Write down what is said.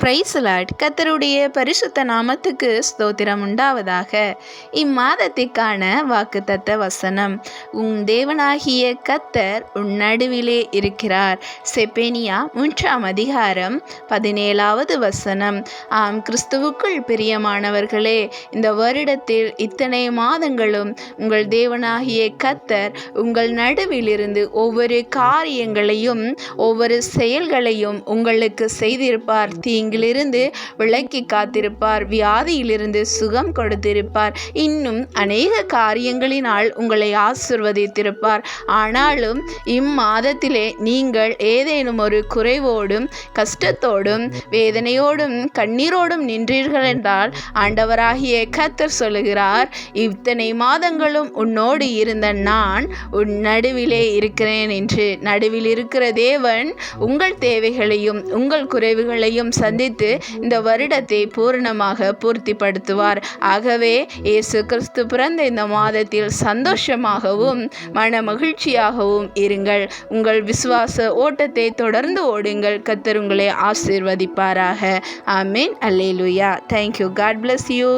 பிரைஸ்லாட் கத்தருடைய பரிசுத்த நாமத்துக்கு ஸ்தோத்திரம் உண்டாவதாக. இம்மாதத்திற்கான வாக்குத்தத்த வசனம். உன் தேவனாகிய கத்தர் உன் நடுவிலே இருக்கிறார். செப்பேனியா மூன்றாம் அதிகாரம் பதினேழாவது வசனம். ஆம் கிறிஸ்துவுக்குள் பிரியமானவர்களே இந்த வருடத்தில் இத்தனை மாதங்களும் உங்கள் தேவனாகிய கத்தர் உங்கள் நடுவிலிருந்து ஒவ்வொரு காரியங்களையும் ஒவ்வொரு செயல்களையும் உங்களுக்கு செய்திருப்பார். தீங்கிலிருந்து விளக்கி காத்திருப்பார். வியாதியிலிருந்து சுகம் கொடுத்திருப்பார். இன்னும் அநேக காரியங்களினால் உங்களை ஆசிர்வதித்திருப்பார். ஆனாலும் இம்மாதத்திலே நீங்கள் ஏதேனும் ஒரு குறைவோடும் கஷ்டத்தோடும் வேதனையோடும் கண்ணீரோடும் நின்றீர்கள் என்றால் ஆண்டவராகிய கத்தர் சொல்லுகிறார் இத்தனை மாதங்களும் உன்னோடு இருந்த நான் உன் நடுவிலே இருக்கிறேன் என்று. நடுவில் இருக்கிற தேவன் உங்கள் தேவைகளையும் உங்கள் குறைவுகளையும் சந்தித்து இந்த வருடத்தை பூரணமாக பூர்த்திப்படுத்துவார். ஆகவே இயேசு கிறிஸ்து பிறந்த இந்த மாதத்தில் சந்தோஷமாகவும் மன மகிழ்ச்சியாகவும் இருங்கள். உங்கள் விசுவாச ஓட்டத்தை தொடர்ந்து ஓடுங்கள். கத்தர் உங்களை ஆசீர்வதிப்பாராக. ஆமீன். அல்லேலுயா. Thank you God bless you